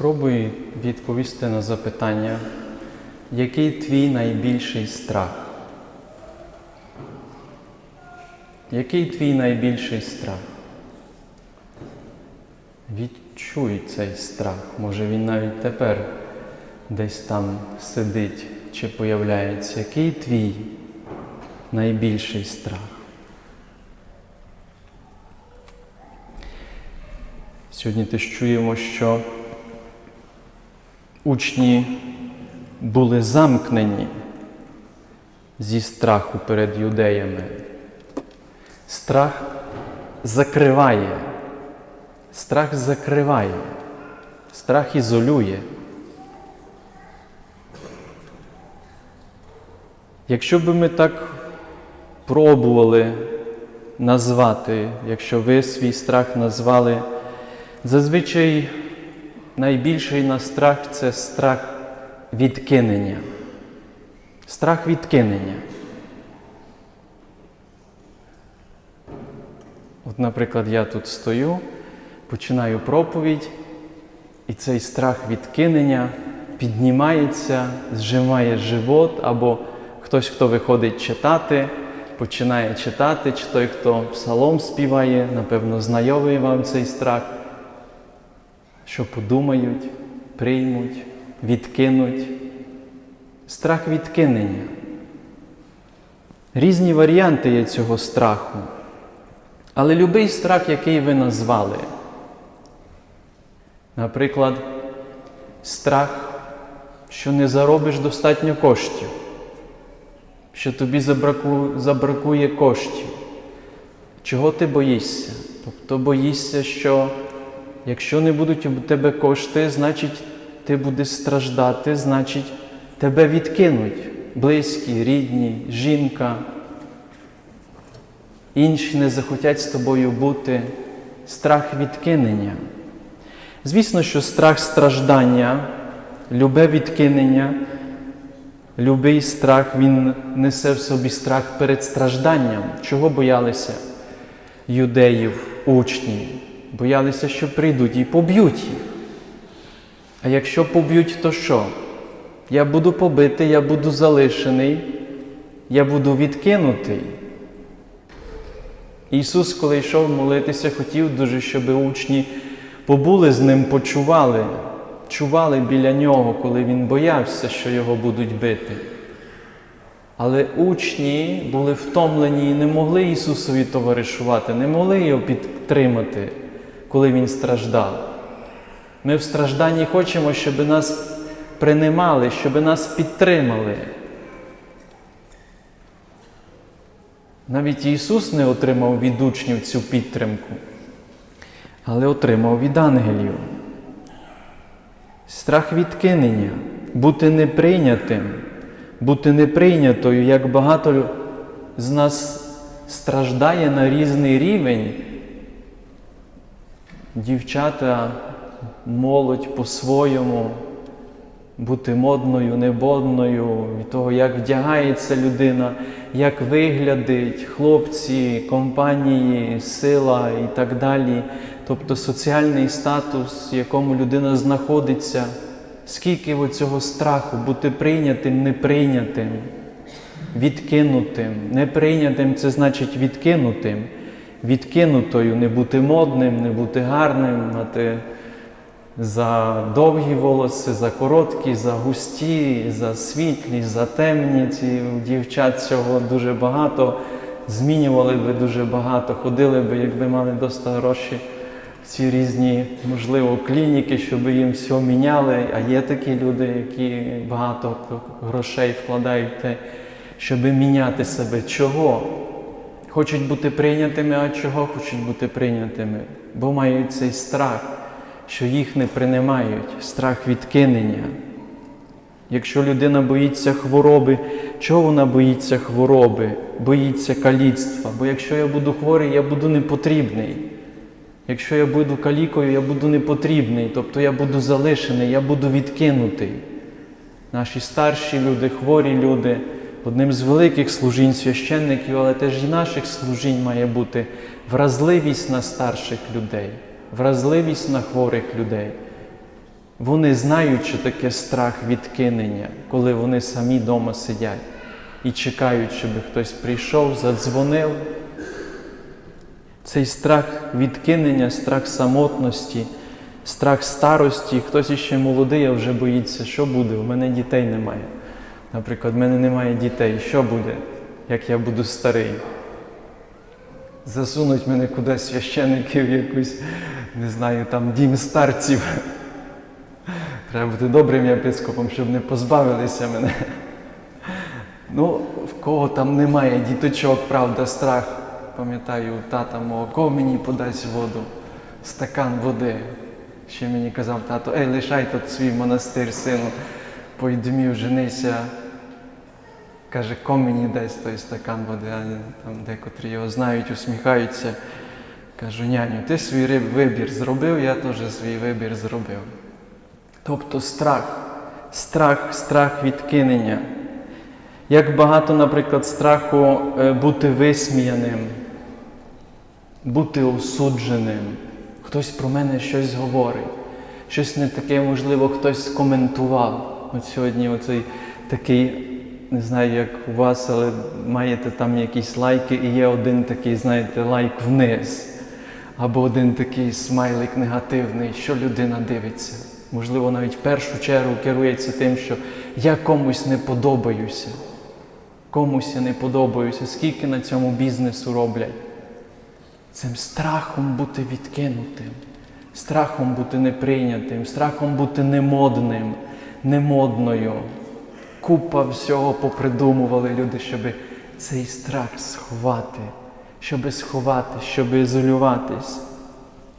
Спробуй відповісти на запитання, який твій найбільший страх? Який твій найбільший страх? Відчуй цей страх. Може він навіть тепер десь там сидить чи появляється. Який твій найбільший страх? Сьогодні теж чуємо, що учні були замкнені зі страху перед юдеями. Страх закриває, страх закриває, страх ізолює. Якщо би ми так пробували назвати, якщо ви свій страх назвали, зазвичай найбільший на страх це страх відкинення. Страх відкинення. От, наприклад, я тут стою, починаю проповідь, і цей страх відкинення піднімається, зжимає живот, або хтось, хто виходить читати, починає читати, чи той, хто псалом співає, напевно, знайомий вам цей страх, що подумають, приймуть, відкинуть. Страх відкинення. Різні варіанти є цього страху. Але любий страх, який ви назвали, наприклад, страх, що не заробиш достатньо коштів, що тобі забраку, забракує коштів. Чого ти боїшся? Тобто боїшся, що якщо не будуть у тебе кошти, значить ти будеш страждати, значить тебе відкинуть близькі, рідні, жінка. Інші не захотять з тобою бути, страх відкинення. Звісно, що страх страждання, любе відкинення, любий страх, він несе в собі страх перед стражданням. Чого боялися юдеїв, учні? Боялися, що прийдуть і поб'ють їх. А якщо поб'ють, то що? Я буду побитий, я буду залишений, я буду відкинутий. Ісус, коли йшов молитися, хотів дуже, щоб учні побули з ним, почували, чували біля нього, коли він боявся, що його будуть бити. Але учні були втомлені і не могли Ісусові товаришувати, не могли його підтримати, коли Він страждав. Ми в стражданні хочемо, щоб нас приймали, щоб нас підтримали. Навіть Ісус не отримав від учнів цю підтримку, але отримав від ангелів. Страх відкинення, бути неприйнятим, бути неприйнятою, як багато з нас страждає на різний рівень. Дівчата, молодь по-своєму, бути модною, небодною, від того, як вдягається людина, як виглядить, хлопці, компанії, сила і так далі. Тобто соціальний статус, в якому людина знаходиться, скільки цього страху бути прийнятим, неприйнятим, відкинутим. Неприйнятим це значить відкинутим, відкинутою, не бути модним, не бути гарним, мати за довгі волоси, за короткі, за густі, за світлі, за темні. Ці дівчат цього дуже багато, змінювали би дуже багато, ходили би, якби мали доста гроші в ці різні, можливо, клініки, щоб їм все міняли. А є такі люди, які багато грошей вкладають те, щоб міняти себе. Чого? Хочуть бути прийнятими, а чого хочуть бути прийнятими? Бо мають цей страх що їх не приймають, страх відкинення. Якщо людина боїться хвороби, чого вона боїться хвороби, боїться каліцтва? Бо якщо я буду хворий, я буду непотрібний. Якщо я буду калікою, я буду непотрібний, тобто я буду залишений, я буду відкинутий. Наші старші люди, хворі люди, одним з великих служінь священників, але теж і наших служінь має бути вразливість на старших людей вразливість на хворих людей. Вони знають, що таке страх відкинення, коли вони самі вдома сидять і чекають, щоб хтось прийшов, задзвонив. Цей страх відкинення, страх самотності, страх старості. Хтось іще молодий, а вже боїться, що буде. У мене дітей немає. Наприклад, в мене немає дітей. Що буде, як я буду старий? Засунуть мене кудись священики в якусь, не знаю, там дім старців. Треба бути добрим єпископом, щоб не позбавилися мене. Ну, в кого там немає діточок, правда, страх. Пам'ятаю, тата мого, кого мені подасть воду, стакан води. Ще мені казав тато, ей, лишай тут свій монастир, сину, пойдемів, женися. Каже, кому мені дасть той стакан води, а там декотрі його знають, усміхаються. Кажу, няню, ти свій вибір зробив, я теж свій вибір зробив. Тобто страх, страх, страх відкинення. Як багато, наприклад, страху е, бути висміяним, бути осудженим. Хтось про мене щось говорить, щось не таке, можливо, хтось скоментував. От сьогодні оцей такий, не знаю, як у вас, але маєте там якісь лайки, і є один такий, знаєте, лайк вниз. Або один такий смайлик негативний, що людина дивиться. Можливо, навіть в першу чергу керується тим, що я комусь не подобаюся. Комусь я не подобаюся, скільки на цьому бізнесу роблять. Цим страхом бути відкинутим, страхом бути неприйнятим, страхом бути немодним, немодною. Купа всього попридумували люди, щоб цей страх сховати, щоб сховати, щоб ізолюватись.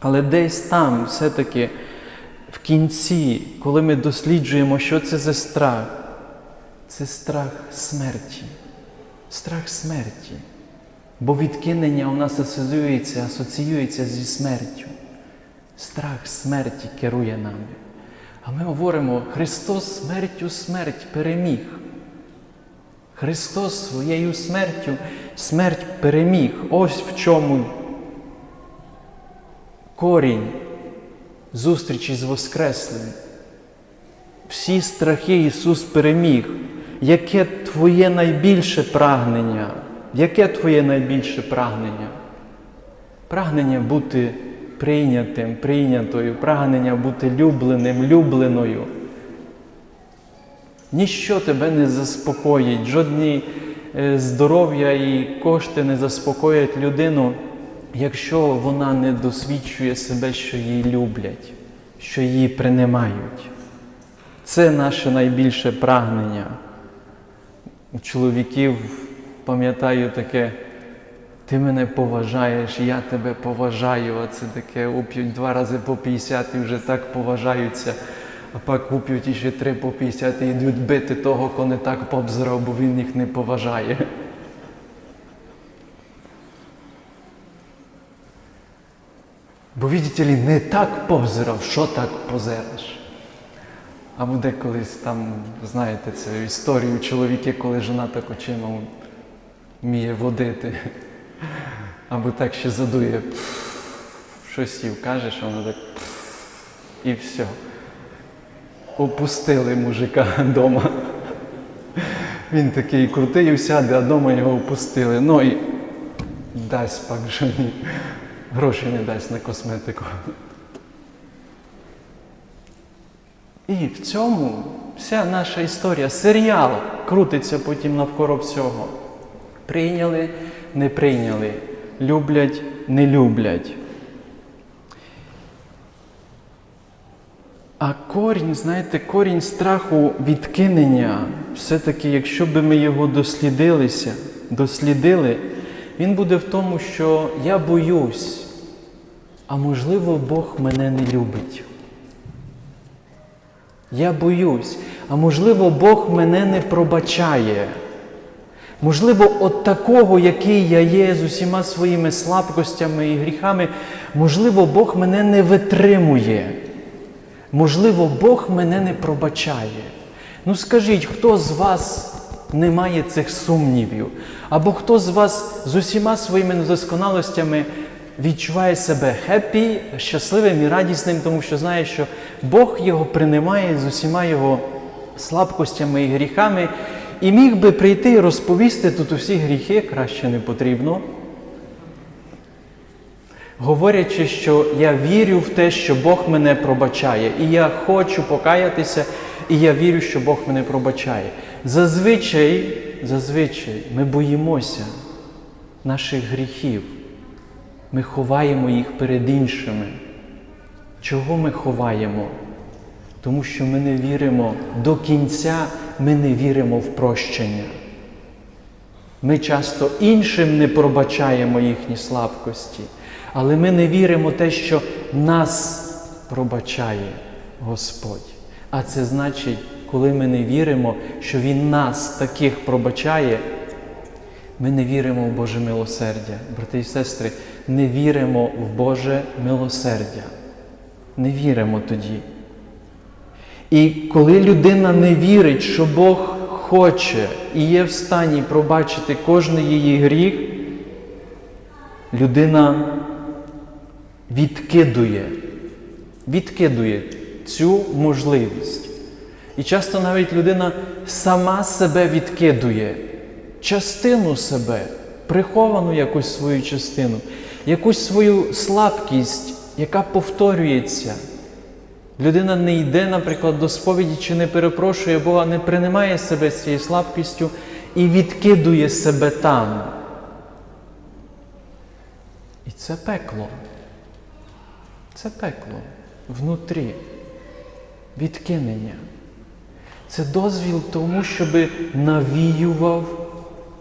Але десь там, все-таки, в кінці, коли ми досліджуємо, що це за страх, це страх смерті. Страх смерті. Бо відкинення у нас асоціюється, асоціюється зі смертю. Страх смерті керує нами. А ми говоримо, Христос смертю смерть переміг. Христос своєю смертю смерть переміг. Ось в чому корінь зустрічі з Воскреслим. Всі страхи Ісус переміг. Яке твоє найбільше прагнення? Яке твоє найбільше прагнення? Прагнення бути прийнятим, прийнятою, прагнення бути любленим, любленою. Ніщо тебе не заспокоїть, жодні е, здоров'я і кошти не заспокоять людину, якщо вона не досвідчує себе, що її люблять, що її приймають. Це наше найбільше прагнення. У чоловіків пам'ятаю таке, ти мене поважаєш, я тебе поважаю, а це таке уп'ють два рази по 50 і вже так поважаються, а пак уп'ють іще три по 50 і йдуть бити того, кого не так побзрав, бо він їх не поважає. Бо, видите ли, не так повзрав, що так позериш. А буде там, знаєте, цю історію чоловіки, коли жона так очима вміє водити. Або так ще задує, щось їй каже, що вона так і все. Опустили мужика вдома. Він такий крутий сяде, а вдома його опустили. Ну і дасть пак жоні. Грошей не дасть на косметику. І в цьому вся наша історія, серіал крутиться потім навколо всього. Прийняли, не прийняли, люблять, не люблять. А корінь, знаєте, корінь страху відкинення, все-таки, якщо би ми його дослідилися, дослідили, він буде в тому, що я боюсь, а можливо, Бог мене не любить. Я боюсь, а можливо, Бог мене не пробачає. Можливо, от такого, який я є з усіма своїми слабкостями і гріхами, можливо, Бог мене не витримує. Можливо, Бог мене не пробачає. Ну скажіть, хто з вас не має цих сумнівів? Або хто з вас з усіма своїми недосконалостями відчуває себе хеппі, щасливим і радісним, тому що знає, що Бог його приймає з усіма його слабкостями і гріхами, і міг би прийти і розповісти тут усі гріхи, краще не потрібно. Говорячи, що я вірю в те, що Бог мене пробачає, і я хочу покаятися, і я вірю, що Бог мене пробачає. Зазвичай, зазвичай ми боїмося наших гріхів. Ми ховаємо їх перед іншими. Чого ми ховаємо? Тому що ми не віримо до кінця, ми не віримо в прощення. Ми часто іншим не пробачаємо їхні слабкості, але ми не віримо те, що нас пробачає Господь. А це значить, коли ми не віримо, що Він нас таких пробачає, ми не віримо в Боже милосердя. Брати і сестри, не віримо в Боже милосердя. Не віримо тоді. І коли людина не вірить, що Бог хоче і є в стані пробачити кожний її гріх, людина відкидує, відкидує цю можливість. І часто навіть людина сама себе відкидує, частину себе, приховану якусь свою частину, якусь свою слабкість, яка повторюється. Людина не йде, наприклад, до сповіді чи не перепрошує Бога, не приймає себе цією слабкістю і відкидує себе там. І це пекло. Це пекло внутрі, відкинення. Це дозвіл тому, щоб навіював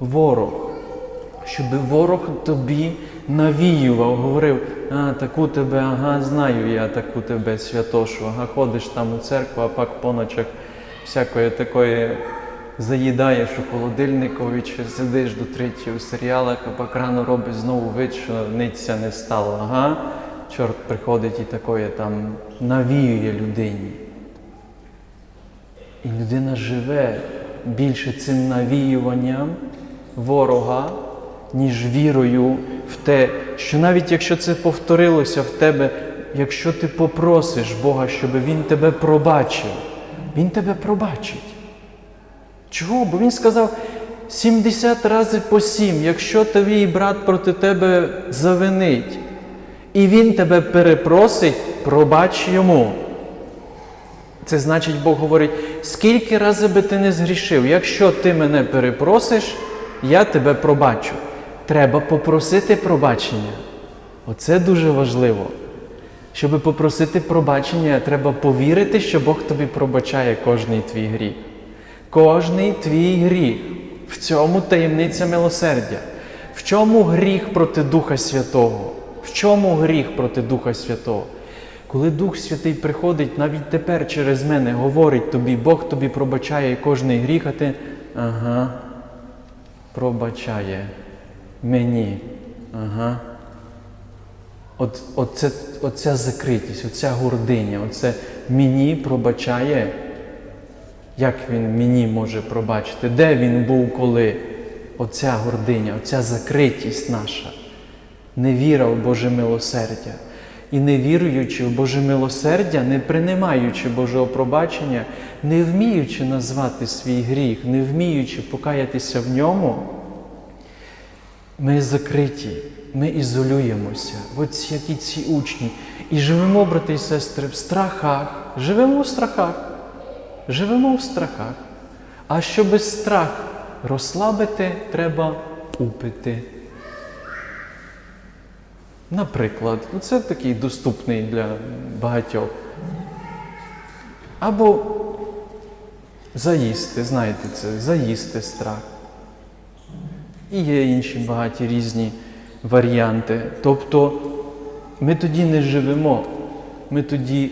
ворог, щоб ворог тобі навіював, говорив, а таку тебе, ага, знаю я таку тебе святошу, ага, ходиш там у церкву, а пак по ночах всякої такої заїдаєш у холодильникові, чи сидиш до третьої у серіалах, а пак рано робиш знову вид, що ниця не стало. Ага, чорт приходить і такої там навіює людині. І людина живе більше цим навіюванням ворога, ніж вірою в те, що навіть якщо це повторилося в тебе, якщо ти попросиш Бога, щоб Він тебе пробачив, Він тебе пробачить. Чого? Бо Він сказав 70 разів по 7, якщо твій брат проти тебе завинить, і він тебе перепросить, пробач йому. Це значить, Бог говорить, скільки разів би ти не згрішив, якщо ти мене перепросиш, я тебе пробачу. Треба попросити пробачення. Оце дуже важливо. Щоб попросити пробачення, треба повірити, що Бог тобі пробачає кожний твій гріх. Кожний твій гріх. В цьому таємниця милосердя. В чому гріх проти Духа Святого? В чому гріх проти Духа Святого? Коли Дух Святий приходить, навіть тепер через мене говорить тобі, Бог тобі пробачає кожний гріх, а ти ага, пробачає мені. Ага. От, оце, оця закритість, оця гординя, оце мені пробачає. Як він мені може пробачити? Де він був коли? Оця гординя, оця закритість наша, невіра в Боже милосердя. І не віруючи в Боже милосердя, не приймаючи Божого пробачення, не вміючи назвати свій гріх, не вміючи покаятися в ньому, ми закриті, ми ізолюємося, от як і ці учні. І живемо, брати і сестри, в страхах, живемо в страхах, живемо в страхах. А щоб страх розслабити, треба упити. Наприклад, це такий доступний для багатьох. Або заїсти, знаєте це, заїсти страх. І є інші багаті різні варіанти. Тобто ми тоді не живемо, ми тоді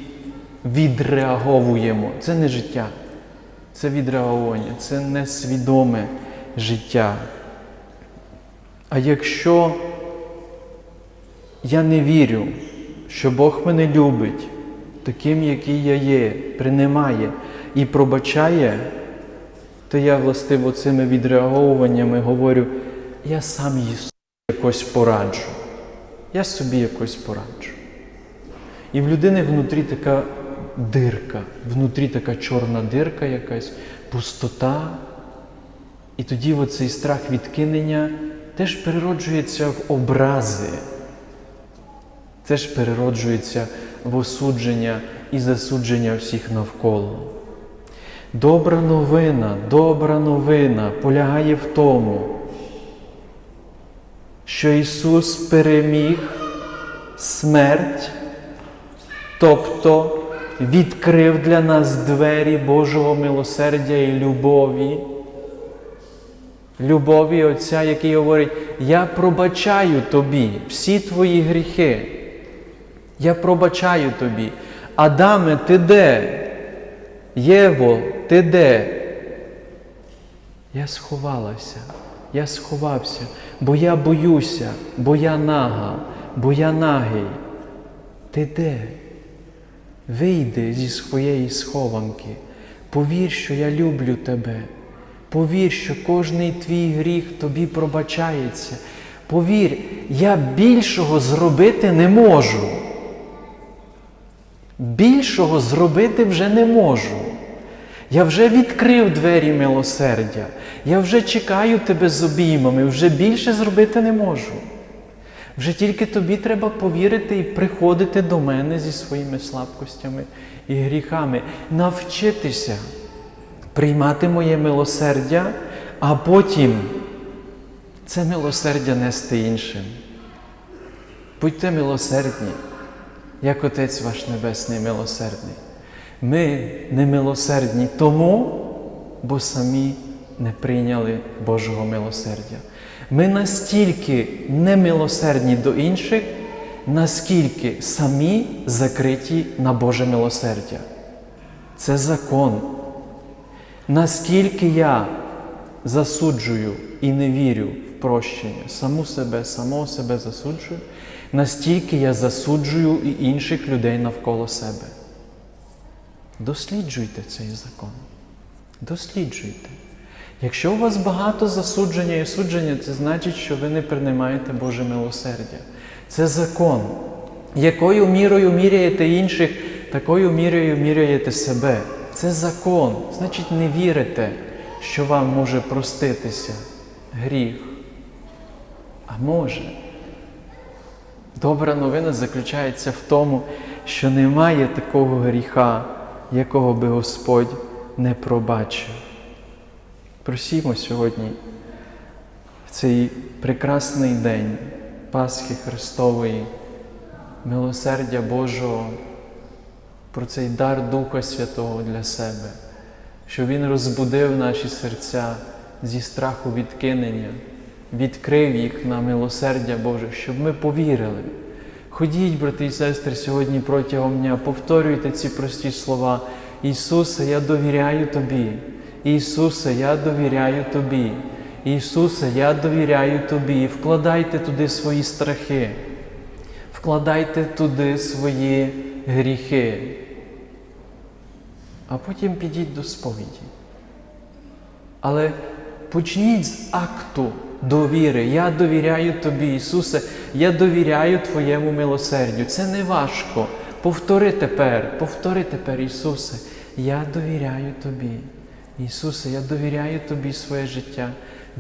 відреаговуємо. Це не життя, це відреагування, це несвідоме життя. А якщо я не вірю, що Бог мене любить, таким, який я є, приймає і пробачає, то я властиво цими відреаговуваннями говорю, я сам їй якось пораджу. Я собі якось пораджу. І в людини внутрі така дирка, внутрі така чорна дирка якась, пустота. І тоді оцей страх відкинення теж перероджується в образи, теж перероджується в осудження і засудження всіх навколо. Добра новина, добра новина полягає в тому, що Ісус переміг смерть, тобто відкрив для нас двері Божого милосердя і любові. Любові Отця, який говорить, я пробачаю тобі всі твої гріхи. Я пробачаю тобі. Адаме, ти де? Єво, ти де? Я сховалася, я сховався, бо я боюся, бо я нага, бо я нагий. Ти де? Вийди зі своєї схованки, повір, що я люблю тебе. Повір, що кожний твій гріх тобі пробачається. Повір, я більшого зробити не можу. Більшого зробити вже не можу. Я вже відкрив двері милосердя. Я вже чекаю тебе з обіймами, вже більше зробити не можу. Вже тільки тобі треба повірити і приходити до мене зі своїми слабкостями і гріхами, навчитися приймати моє милосердя, а потім це милосердя нести іншим. Будьте милосердні, як Отець ваш Небесний милосердний. Ми не милосердні тому, бо самі не прийняли Божого милосердя. Ми настільки немилосердні до інших, наскільки самі закриті на Боже милосердя. Це закон. Наскільки я засуджую і не вірю в прощення, саму себе, самого себе засуджую, настільки я засуджую і інших людей навколо себе. Досліджуйте цей закон. Досліджуйте. Якщо у вас багато засудження і судження, це значить, що ви не приймаєте Боже милосердя. Це закон. Якою мірою міряєте інших, такою мірою міряєте себе. Це закон. Значить, не вірите, що вам може проститися гріх. А може. Добра новина заключається в тому, що немає такого гріха, якого би Господь не пробачив. Просімо сьогодні в цей прекрасний день Пасхи Христової, милосердя Божого, про цей дар Духа Святого для себе, що Він розбудив наші серця зі страху відкинення, відкрив їх на милосердя Боже, щоб ми повірили. Ходіть, брати і сестри, сьогодні протягом дня, повторюйте ці прості слова. Ісусе, я довіряю Тобі. Ісусе, я довіряю Тобі. Ісусе, я довіряю Тобі. Вкладайте туди свої страхи, вкладайте туди свої гріхи. А потім підіть до сповіді. Але почніть з акту довіри. Я довіряю Тобі, Ісусе, я довіряю Твоєму милосердю. Це не важко. Повтори тепер, повтори тепер, Ісусе, я довіряю Тобі. Ісусе, я довіряю Тобі своє життя,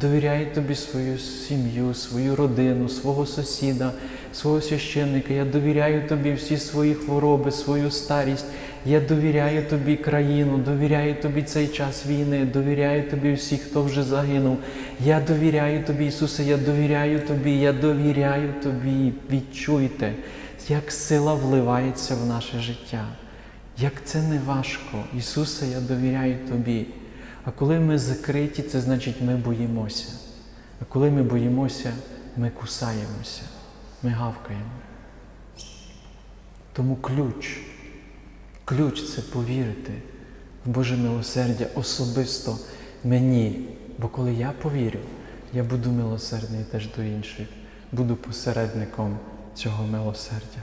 довіряю Тобі свою сім'ю, свою родину, свого сусіда, свого священника. Я довіряю Тобі всі свої хвороби, свою старість. Я довіряю Тобі країну, довіряю Тобі цей час війни, довіряю Тобі всіх, хто вже загинув. Я довіряю Тобі, Ісусе, я довіряю Тобі, я довіряю Тобі. Відчуйте, як сила вливається в наше життя. Як це не важко, Ісусе, я довіряю Тобі. А коли ми закриті, це значить ми боїмося. А коли ми боїмося, ми кусаємося, ми гавкаємо. Тому ключ, ключ це повірити в Боже милосердя особисто мені. Бо коли я повірю, я буду милосердний теж до інших, буду посередником цього милосердя.